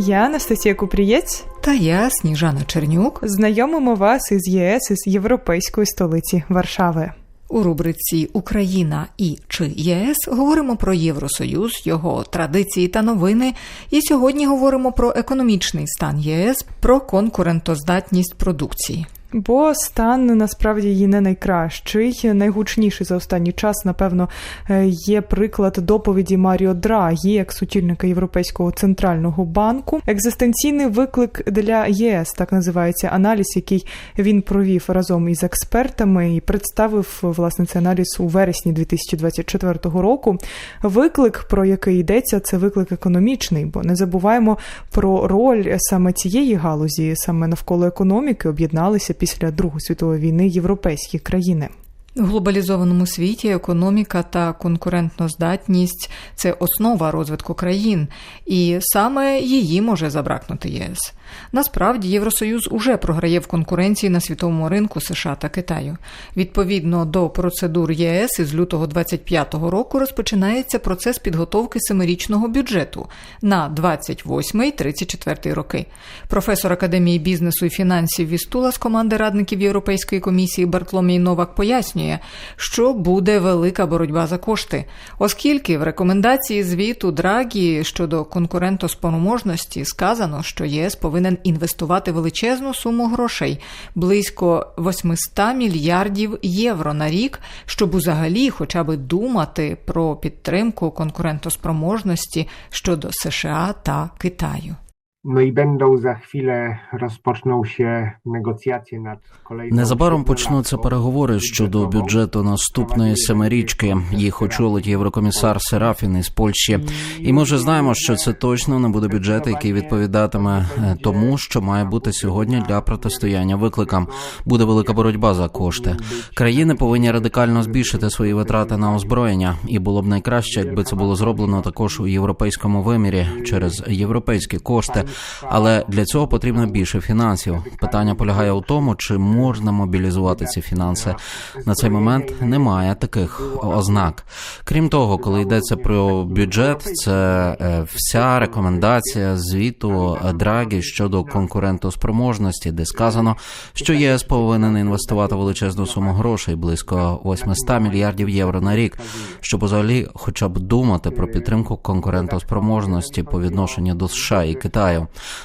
Я Анастасія Купрієць. Та я, Сніжана Чернюк, Знайомимо вас із ЄС із європейської столиці Варшави. у рубриці Україна і чи ЄС говоримо про Євросоюз, його традиції та новини. І сьогодні говоримо про економічний стан ЄС, про конкурентоздатність продукції. Бо стан насправді її не найкращий. Найгучніший за останній час, напевно, е, є приклад доповіді Маріо Драгі, як сутільника Європейського центрального банку. Екзистенційний виклик для ЄС, так називається аналіз, який він провів разом із експертами і представив власне цей аналіз у вересні 2024 року. Виклик, про який йдеться, це виклик економічний, бо не забуваємо про роль саме цієї галузі, саме навколо економіки об'єдналися після Другої світової війни європейські країни. У глобалізованому світі економіка та конкурентноздатність це основа розвитку країн, і саме її може забракнути ЄС. Насправді, Євросоюз уже програє в конкуренції на світовому ринку США та Китаю. Відповідно до процедур ЄС із лютого 25-го року розпочинається процес підготовки семирічного бюджету на 28-34 роки. Професор Академії бізнесу і фінансів Вістула з команди радників Європейської комісії Бартломій Новак пояснює, що буде велика боротьба за кошти, оскільки в рекомендації звіту Драгі щодо конкурентоспроможності сказано, що ЄС повинен інвестувати величезну суму грошей близько 800 мільярдів євро на рік, щоб узагалі, хоча б думати про підтримку конкурентоспроможності щодо США та Китаю. No i będą za chwilę rozpoczną się negocjacje nad kolejną Незабаром почнуться переговори щодо бюджету наступної семирічки. Їх очолить єврокомісар Серафін із Польщі. І ми вже знаємо, що це точно не буде бюджет, який відповідатиме тому, що має бути сьогодні для протистояння викликам. Буде велика боротьба за кошти. Країни повинні радикально збільшити свої витрати на озброєння, і було б найкраще, якби це було зроблено також у європейському вимірі через європейські кошти. Але для цього потрібно більше фінансів. Питання полягає у тому, чи можна мобілізувати ці фінанси. На цей момент немає таких ознак. Крім того, коли йдеться про бюджет, це е, вся рекомендація звіту Драгі щодо конкурентоспроможності, де сказано, що ЄС повинен інвестувати величезну суму грошей, близько 800 мільярдів євро на рік, щоб взагалі, хоча б думати про підтримку конкурентоспроможності по відношенню до США і Китаю.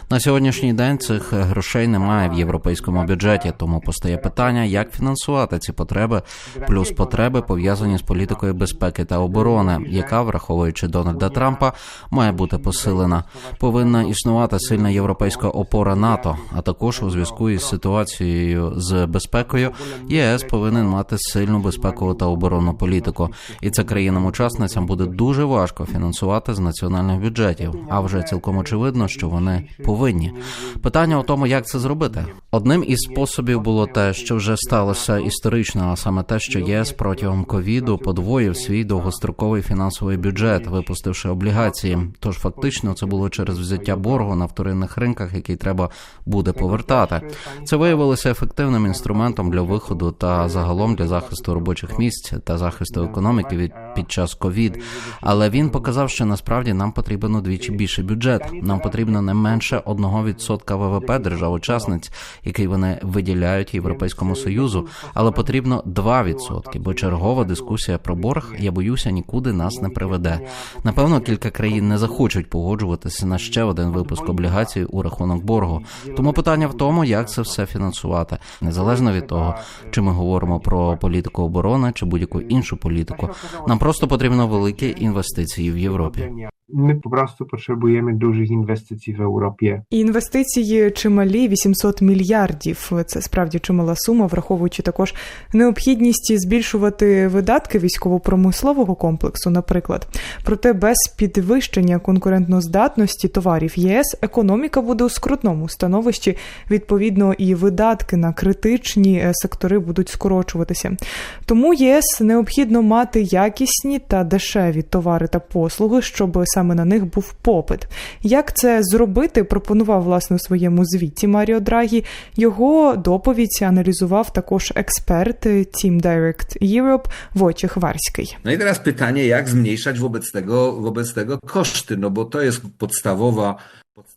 На сьогоднішній день цих грошей немає в європейському бюджеті, тому постає питання, як фінансувати ці потреби, плюс потреби пов'язані з політикою безпеки та оборони, яка, враховуючи Дональда Трампа, має бути посилена. Повинна існувати сильна європейська опора НАТО, а також у зв'язку із ситуацією з безпекою ЄС повинен мати сильну безпекову та оборонну політику, і це країнам-учасницям буде дуже важко фінансувати з національних бюджетів. А вже цілком очевидно, що вони повинні. Питання у тому, як це зробити. Одним із способів було те, що вже сталося історично, а саме те, що ЄС протягом ковіду подвоїв свій довгостроковий фінансовий бюджет, випустивши облігації. Тож фактично це було через взяття боргу на вторинних ринках, який треба буде повертати. Це виявилося ефективним інструментом для виходу та загалом для захисту робочих місць та захисту економіки від під час ковід. Але він показав, що насправді нам потрібен удвічі більший бюджет. Нам потрібно не менше 1% ВВП держав-учасниць, який вони виділяють Європейському союзу, але потрібно 2%, бо чергова дискусія про борг, я боюся, нікуди нас не приведе. Напевно, кілька країн не захочуть погоджуватися на ще один випуск облігацій у рахунок боргу. Тому питання в тому, як це все фінансувати, незалежно від того, чи ми говоримо про політику оборони чи будь-яку іншу політику. Нам просто потрібно великі інвестиції в Європі. My po prostu potrzebujemy dużych inwestycji Europie. І інвестиції чималі 800 мільярдів. Це справді чимала сума, враховуючи також необхідність збільшувати видатки військово-промислового комплексу, наприклад. Проте без підвищення конкурентноздатності товарів ЄС економіка буде у скрутному становищі. Відповідно, і видатки на критичні е, сектори будуть скорочуватися. Тому ЄС необхідно мати якісні та дешеві товари та послуги, щоб саме на них був попит. Як це зробити? Зробити, пропонував власне у своєму звіті Маріо Драгі. Його доповідь аналізував також експерт Team Direct Europe Wojciech Warskiej. No i teraz pytanie, jak zmniejszać wobec tego, wobec tego koszty, no bo to jest podstawowa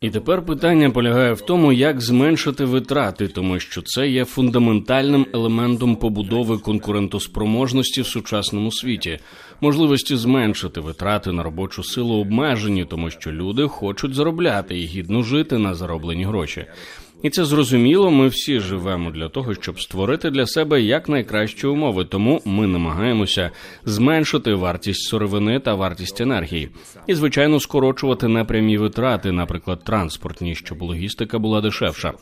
І тепер питання полягає в тому, як зменшити витрати, тому що це є фундаментальним елементом побудови конкурентоспроможності в сучасному світі. Можливості зменшити витрати на робочу силу обмежені, тому що люди хочуть заробляти і гідно жити на зароблені гроші. І це зрозуміло. Ми всі живемо для того, щоб створити для себе якнайкращі умови. Тому ми намагаємося зменшити вартість сировини та вартість енергії, і звичайно скорочувати непрямі витрати, наприклад, транспортні, щоб логістика була дешевша.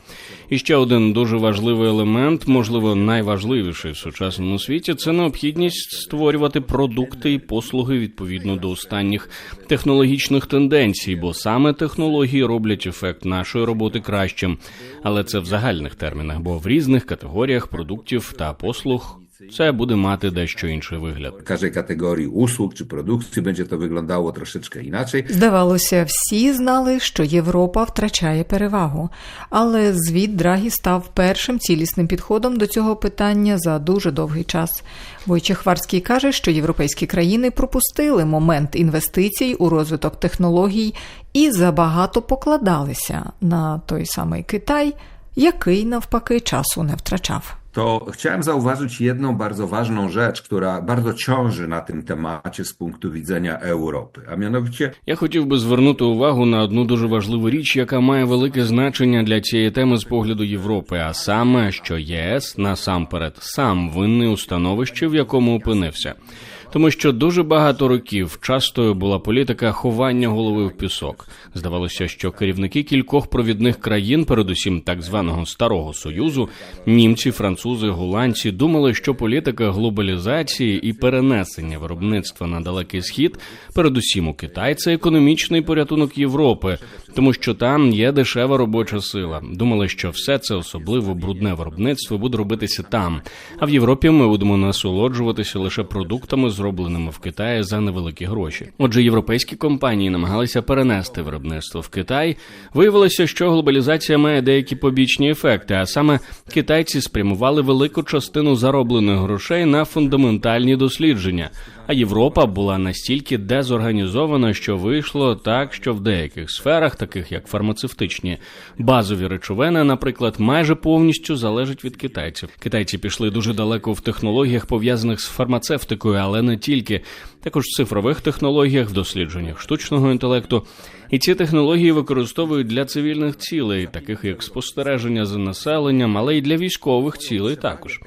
І ще один дуже важливий елемент, можливо, найважливіший в сучасному світі, це необхідність створювати продукти і послуги відповідно до останніх технологічних тенденцій, бо саме технології роблять ефект нашої роботи кращим. Але це в загальних термінах, бо в різних категоріях продуктів та послуг це буде мати дещо інший вигляд. każdej kategorii usług czy produkcji będzie to wyglądało troszeczkę inaczej. Здавалося, всі знали, що Європа втрачає перевагу, але звіт Драгі став першим цілісним підходом до цього питання за дуже довгий час. Войчех Варський каже, що європейські країни пропустили момент інвестицій у розвиток технологій і забагато покладалися на той самий Китай, який навпаки часу не втрачав. To chciałem zauważyć jedną bardzo ważną rzecz, która bardzo ciąży na tym temacie z punktu widzenia Europy, a mianowicie Я хотів би звернути увагу на одну дуже важливу річ, яка має велике значення для цієї теми з погляду Європи, а саме, що ЄС насамперед сам винний у становищі, в якому опинився. Тому що дуже багато років частою була політика ховання голови в пісок. Здавалося, що керівники кількох провідних країн, передусім так званого старого союзу, німці, французи, голландці, думали, що політика глобалізації і перенесення виробництва на далекий схід, передусім у Китай, це економічний порятунок Європи, тому що там є дешева робоча сила. Думали, що все це особливо брудне виробництво буде робитися там. А в Європі ми будемо насолоджуватися лише продуктами, зробленими в Китаї за невеликі гроші. Отже, європейські компанії намагалися перенести виробництво в Китай. Виявилося, що глобалізація має деякі побічні ефекти, а саме китайці спрямували велику частину зароблених грошей на фундаментальні дослідження. А Європа була настільки дезорганізована, що вийшло так, що в деяких сферах, таких як фармацевтичні, базові речовини, наприклад, майже повністю залежать від китайців. Китайці пішли дуже далеко в технологіях, пов'язаних з фармацевтикою, але не тільки, також в цифрових технологіях, в дослідженнях штучного інтелекту. І ці технології використовують для цивільних цілей, таких як спостереження за населенням, але й для військових цілей також.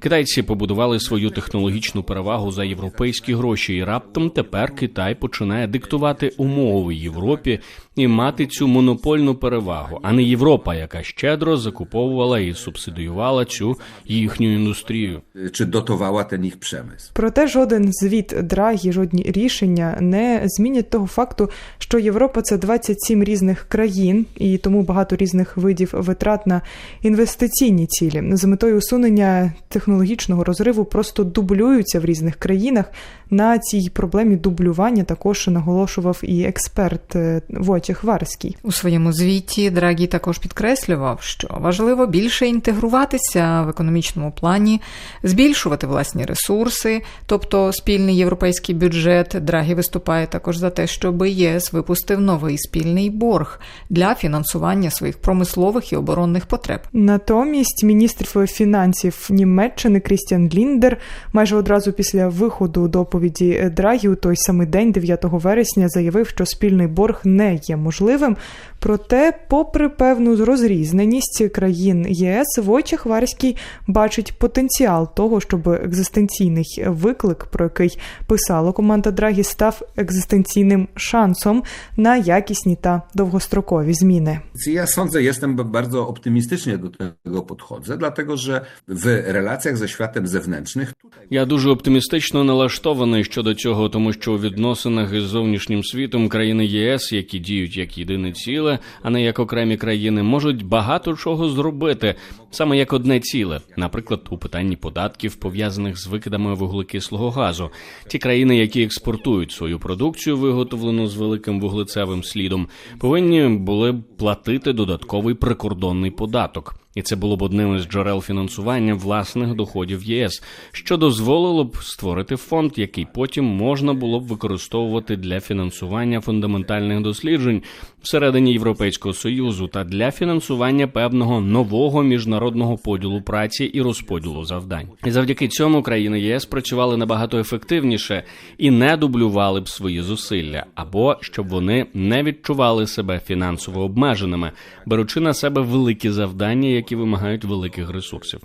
Китайці побудували свою технологічну перевагу за європейські гроші, і раптом тепер Китай починає диктувати умови Європі і мати цю монопольну перевагу, а не Європа, яка щедро закуповувала і субсидіювала цю їхню індустрію. czy dotowała ten ich przemysł. Проте жоден звіт Драгі, жодні рішення не змінять того факту, що Європа це 27 різних країн, і тому багато різних видів витрат на інвестиційні цілі з метою усунення технологічного розриву просто дублюються в різних країнах. На цій проблемі дублювання також наголошував і експерт е, Войчех Варський. У своєму звіті Драгі також підкреслював, що важливо більше інтегруватися в економічному плані, збільшувати власні ресурси, тобто спільний європейський бюджет. Драгі виступає також за те, щоб ЄС випустив новий спільний борг для фінансування своїх промислових і оборонних потреб. Натомість міністр фінансів Німеччини Крістіан Ліндер майже одразу після виходу доповіді Драгі у той самий день, 9 вересня, заявив, що спільний борг не є можливим. Проте, попри певну розрізненість країн ЄС, Войчех Варський бачить потенціал того, щоб екзистенційний виклик, про який писала команда Драгі, став екзистенційним шансом на якісні та довгострокові зміни. Więc Ja sądzę, jestem bardzo optymistycznie do tego podchodzę, dlatego że w relacjach ze światem zewnętrznym Я дуже оптимістично налаштований щодо цього, тому що у відносинах із зовнішнім світом країни ЄС, які діють як єдине ціле, а не як окремі країни, можуть багато чого зробити саме як одне ціле, наприклад, у питанні податків, пов'язаних з викидами вуглекислого газу. Ті країни, які експортують свою продукцію, виготовлену з великим вуглецевим слідом, повинні були б платити додатковий прикордонний податок. І це було б одним із джерел фінансування власних доходів ЄС, що дозволило б створити фонд, який потім можна було б використовувати для фінансування фундаментальних досліджень всередині Європейського союзу та для фінансування певного нового міжнародного поділу праці і розподілу завдань. І завдяки цьому країни ЄС працювали набагато ефективніше і не дублювали б свої зусилля, або щоб вони не відчували себе фінансово обмеженими, беручи на себе великі завдання, які вимагають великих ресурсів.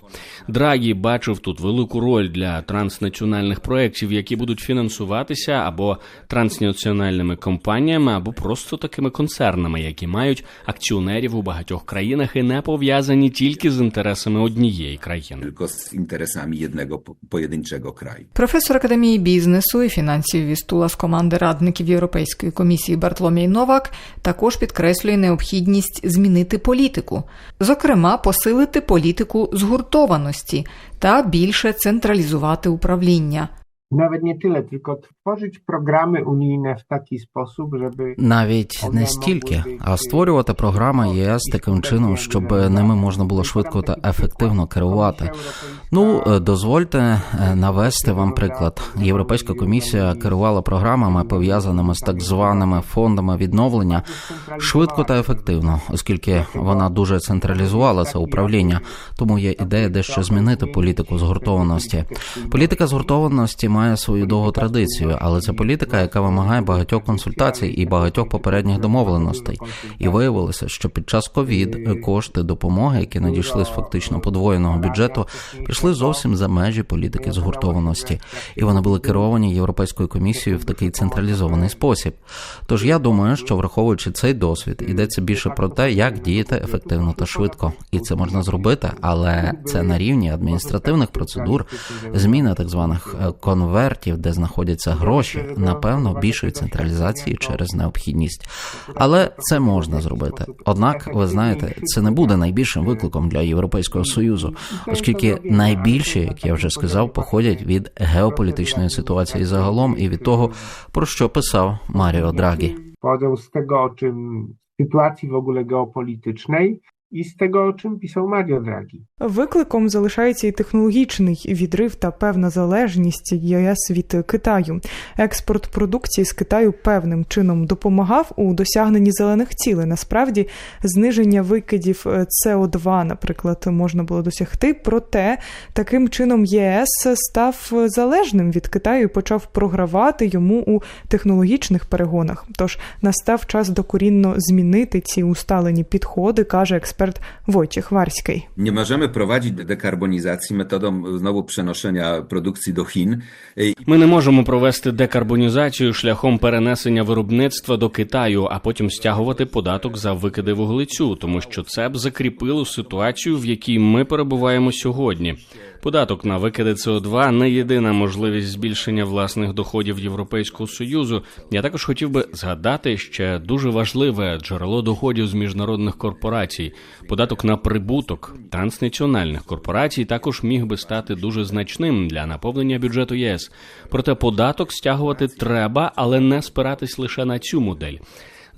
Драгі бачив тут велику роль для транснаціональних проєктів, які будуть фінансуватися або транснаціональними компаніями, або просто такими концернами, які мають акціонерів у багатьох країнах і не пов'язані тільки з інтересами однієї країни. z interesami jednego po- pojedynczego kraju. Професор академії бізнесу і фінансів Вістула з команди радників Європейської комісії Бартоломій Новак також підкреслює необхідність змінити політику, зокрема, посилити політику згуртованості та більше централізувати управління. Nawet nie tyle, tylko tworzyć programy unijne w taki sposób, żeby Навіть не стільки, а створювати програми ЄС таким чином, щоб ними можна було швидко та ефективно керувати. Ну е, дозвольте е, навести вам приклад. Європейська комісія керувала програмами, пов'язаними з так званими фондами відновлення, швидко та ефективно, оскільки вона дуже централізувала це управління. Тому є ідея дещо змінити політику згуртованості. Політика згуртованості має свою довгу традицію, але це політика, яка вимагає багатьох консультацій і багатьох попередніх домовленостей. І виявилося, що під час ковід кошти допомоги, які надійшли з фактично подвоєного бюджету, пішли зовсім за межі політики згуртованості, і вони були керовані європейською комісією в такий централізований спосіб. Тож я думаю, що враховуючи цей досвід, йдеться більше про те, як діяти ефективно та швидко, і це можна зробити, але це на рівні адміністративних процедур, зміни так званих е, конвертів, де знаходяться гроші, напевно, більшої централізації через необхідність. Але це можна зробити. Однак, ви знаєте, це не буде найбільшим викликом для Європейського союзу, оскільки найбільші, як я вже сказав, походять від геополітичної ситуації загалом і від того, про що писав Маріо Драгі. tego, o czym sytuacji w ogóle geopolitycznej i z tego, czym pisał Mario Draghi. Викликом залишається і технологічний відрив та певна залежність ЄС від Китаю. Експорт продукції з Китаю певним чином допомагав у досягненні зелених цілей. Насправді, зниження викидів е, СО2, наприклад, можна було досягти. Проте таким чином ЄС став залежним від Китаю і почав програвати йому у технологічних перегонах. Тож настав час докорінно змінити ці усталені підходи, каже експерт Войciech Варський. Nie możemy prowadzić dekarbonizacji metodą znowu przenoszenia produkcji do Chin. Y, Ми не можемо провести декарбонізацію шляхом перенесення виробництва до Китаю, а потім стягувати податок за викиди вуглецю, тому що це б закріпило ситуацію, в якій ми перебуваємо сьогодні. Податок на викиди СО2 не єдина можливість збільшення власних доходів Європейського союзу. Я також хотів би згадати ще дуже важливе джерело доходів з міжнародних корпорацій. Податок на прибуток транснаціональних корпорацій також міг би стати дуже значним для наповнення бюджету ЄС. Проте податок стягувати треба, але не спиратись лише на цю модель.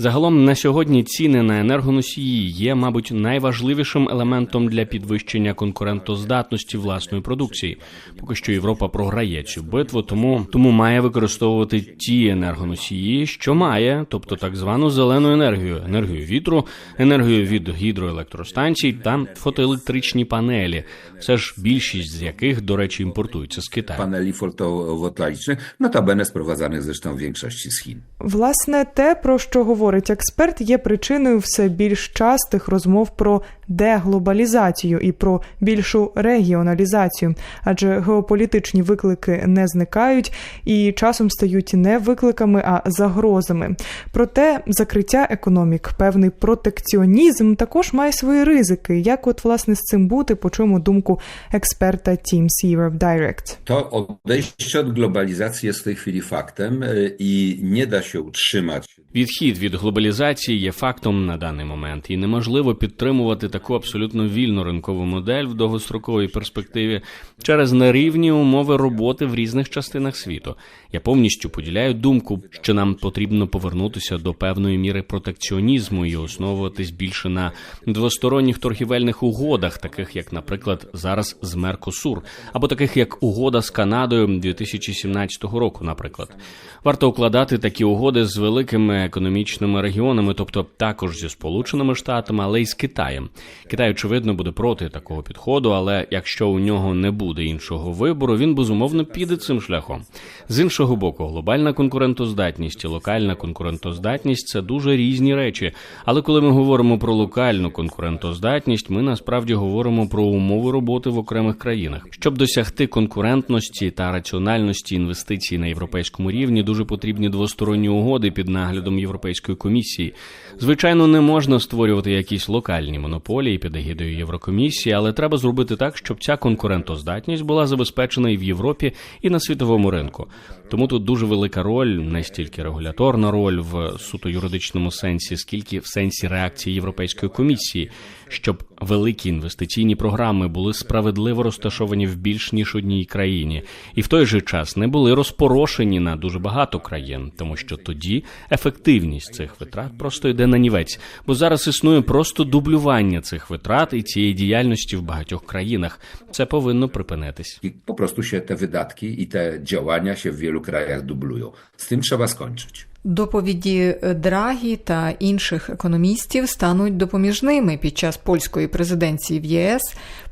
Загалом на сьогодні ціни на енергоносії є, мабуть, найважливішим елементом для підвищення конкурентоздатності власної продукції. Поки що Європа програє цю битву, тому тому має використовувати ті енергоносії, що має, тобто так звану зелену енергію, енергію вітру, енергію від гідроелектростанцій та фотоелектричні панелі. Все ж більшість з яких, до речі, імпортуються з Китаю. Paneli fotowoltaicznych, notabene sprowadzanych zresztą w większości z Chin. Власне, те, про що говорить говорить експерт, є причиною все більш частих розмов про деглобалізацію і про більшу регіоналізацію, адже геополітичні виклики не зникають і часом стають не викликами, а загрозами. Проте закриття економік, певний протекціонізм також має свої ризики. Як от власне з цим бути, почуємо думку експерта Teams Europe Direct. To odejście od globalizacji jest w tej chwili faktem i nie da się utrzymać. Відхід від глобалізації є фактом на даний момент, і неможливо підтримувати таку абсолютно вільну ринкову модель в довгостроковій перспективі через нерівні умови роботи в різних частинах світу. Я повністю поділяю думку, що нам потрібно повернутися до певної міри протекціонізму і основуватись більше на двосторонніх торгівельних угодах, таких як, наприклад, зараз з Меркосур, або таких як угода з Канадою 2017 року, наприклад. Варто укладати такі угоди з великими економічними регіонами, тобто також зі Сполученими Штатами, але й з Китаєм. Китай, очевидно, буде проти такого підходу, але якщо у нього не буде іншого вибору, він безумовно піде цим шляхом. З іншого боку, глобальна конкурентоздатність і локальна конкурентоздатність це дуже різні речі. Але коли ми говоримо про локальну конкурентоздатність, ми насправді говоримо про умови роботи в окремих країнах. Щоб досягти конкурентності та раціональності інвестицій на європейському рівні, дуже потрібні двосторонні угоди під наглядом Європейської комісії. Звичайно, не можна створювати якісь локальні монополії під егідою Єврокомісії, але треба зробити так, щоб ця конкурентоздатність була забезпечена і в Європі, і на світовому ринку. Тому тут дуже велика роль, не стільки регуляторна роль в суто юридичному сенсі, скільки в сенсі реакції Європейської комісії, щоб великі інвестиційні програми були справедливо розташовані в більш ніж одній країні, і в той же час не були розпорошені на дуже багато країн, тому що тоді ефективність цих витрат просто йде на нівець, бо зараз існує просто дублювання цих витрат і цієї діяльності в багатьох країнах. Це повинно припинитись. I po prostu się te wydatki i te działania się w wielu krajach dublują. Z tym trzeba skończyć. Доповіді Драгі та інших економістів стануть допоміжними під час польської президенції в ЄС.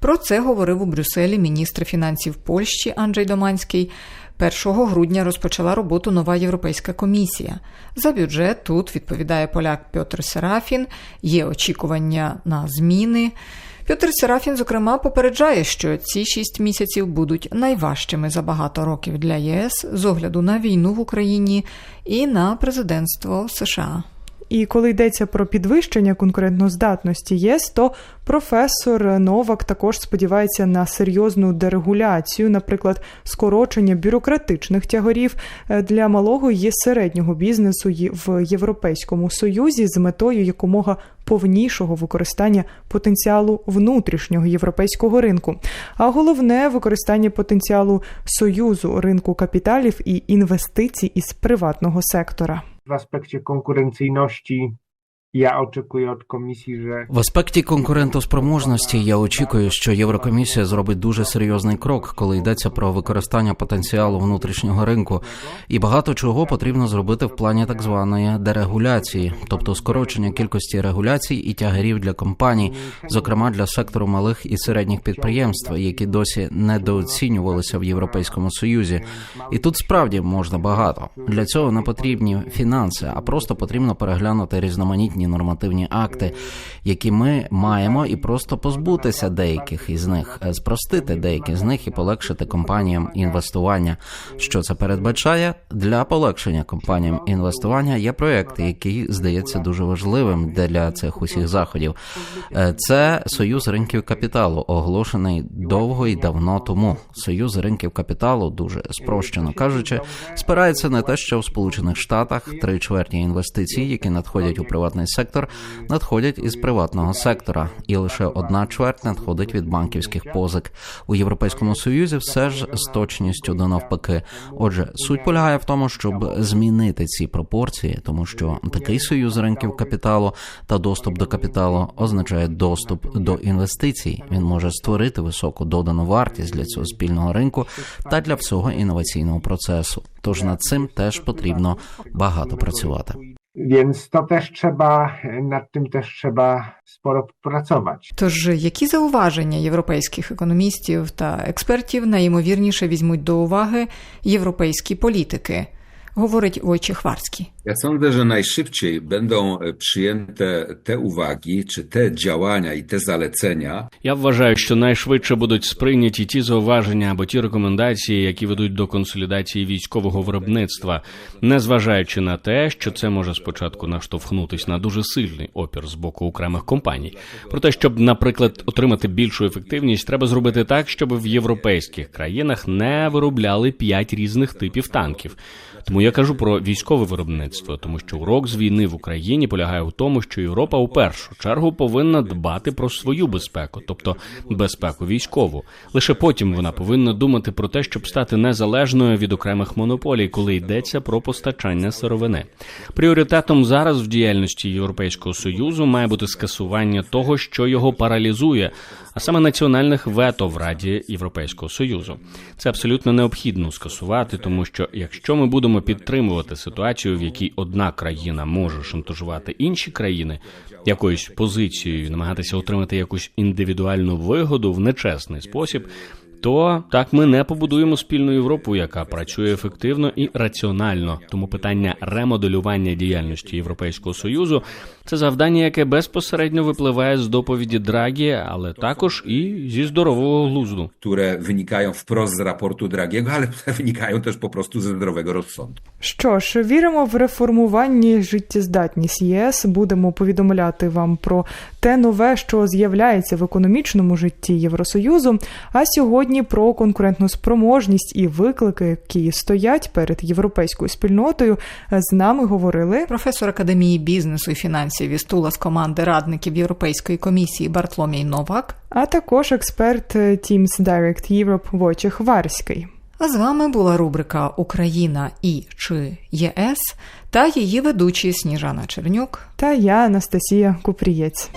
Про це говорив у Брюсселі міністр фінансів Польщі Анджей Доманський. 1 грудня розпочала роботу нова Європейська комісія. За бюджет тут відповідає поляк Пьотр Серафін, є очікування на зміни. Пьотр Серафін, зокрема, попереджає, що ці шість місяців будуть найважчими за багато років для єС з огляду на війну в Україні і на президентство США. І коли йдеться про підвищення конкурентноздатності ЄС, то професор Новак також сподівається на серйозну дерегуляцію, наприклад, скорочення бюрократичних тягарів е, для малого і середнього бізнесу в Європейському Союзі з метою якомога повнішого використання потенціалу внутрішнього європейського ринку, а головне використання потенціалу союзу ринку капіталів і інвестицій із приватного сектора. W aspekcie konkurencyjności ja oczekuję od komisji, że В аспекті конкурентоспроможності я очікую, що Єврокомісія зробить дуже серйозний крок, коли йдеться про використання потенціалу внутрішнього ринку, і багато чого потрібно зробити в плані так званої дерегуляції, тобто скорочення кількості регуляцій і тягарів для компаній, зокрема для сектору малих і середніх підприємств, які досі недооцінювалися в Європейському Союзі. І тут справді можна багато. Для цього не потрібні фінанси, а просто потрібно переглянути різноманітні нормативні акти, які ми маємо, і просто позбутися деяких із них, е, спростити деякі з них і полегшити компаніям інвестування. Що це передбачає для полегшення компаніям інвестування? Є проекти, які здається дуже важливим для цих усіх заходів. Е, Це союз ринків капіталу, оголошений довго і давно тому. Союз ринків капіталу, дуже спрощено кажучи, спирається на те, що в Сполучених Штатах три чверті інвестицій, які надходять у приватний сектор, надходять із приватного сектора, і лише одна чверть надходить від банківських позик. У Європейському Союзі все ж з точністю до навпаки. Отже, суть полягає в тому, щоб змінити ці пропорції, тому що такий союз ринків капіталу та доступ до капіталу означає доступ до інвестицій. Він може створити високу додану вартість для цього спільного ринку та для всього інноваційного процесу. Тож над цим теж потрібно багато працювати. Więc to też trzeba, nad tym też trzeba sporo pracować. Тож, які зауваження європейських економістів та експертів найімовірніше візьмуть до уваги європейські політики, говорить Войчех Варський. Ja sądzę, że najszybciej będą e, przyjęte te uwagi, czy te działania i te zalecenia, Я вважаю, що найшвидше будуть сприйняті ті зауваження або ті рекомендації, які ведуть до консолідації військового виробництва, незважаючи на те, що це може спочатку наштовхнутись на дуже сильний опір з боку окремих компаній. Проте, щоб, наприклад, отримати більшу ефективність, треба зробити так, щоб в європейських країнах не виробляли п'ять різних типів танків. Тому я кажу про військове виробництво, тому що урок з війни в Україні полягає у тому, що Європа у першу чергу повинна дбати про свою безпеку, тобто безпеку військову. Лише потім вона повинна думати про те, щоб стати незалежною від окремих монополій, коли йдеться про постачання сировини. Пріоритетом зараз в діяльності Європейського союзу має бути скасування того, що його паралізує, а саме національних вето в Раді Європейського союзу. Це абсолютно необхідно скасувати, тому що якщо ми будемо підтримувати ситуацію, в якій одна країна може шантажувати інші країни якоюсь позицією, намагатися отримати якусь індивідуальну вигоду в нечесний спосіб. То так ми не побудуємо спільну Європу, яка працює ефективно і раціонально. Тому питання ремоделювання діяльності Європейського союзу це завдання, яке безпосередньо випливає з доповіді Драгі, але також і зі здорового глузду. wynikają wprost z raportu Dragiego, ale wynikają też po prostu ze zdrowego rozsądku. Що ж, віримо в реформування життєздатність ЄС. Будемо повідомляти вам про те нове, що з'являється в економічному житті Євросоюзу. А сьогодні про конкурентну спроможність і виклики, які стоять перед європейською спільнотою. З нами говорили Професор академії бізнесу і фінансів Вістула з команди радників Європейської комісії Бартломій Новак. а також експерт Teams Direct Europe Войчех Варський. А з вами була рубрика Україна і чи ЄС та її ведучі Сніжана Чернюк. Та я Анастасія Купрієць.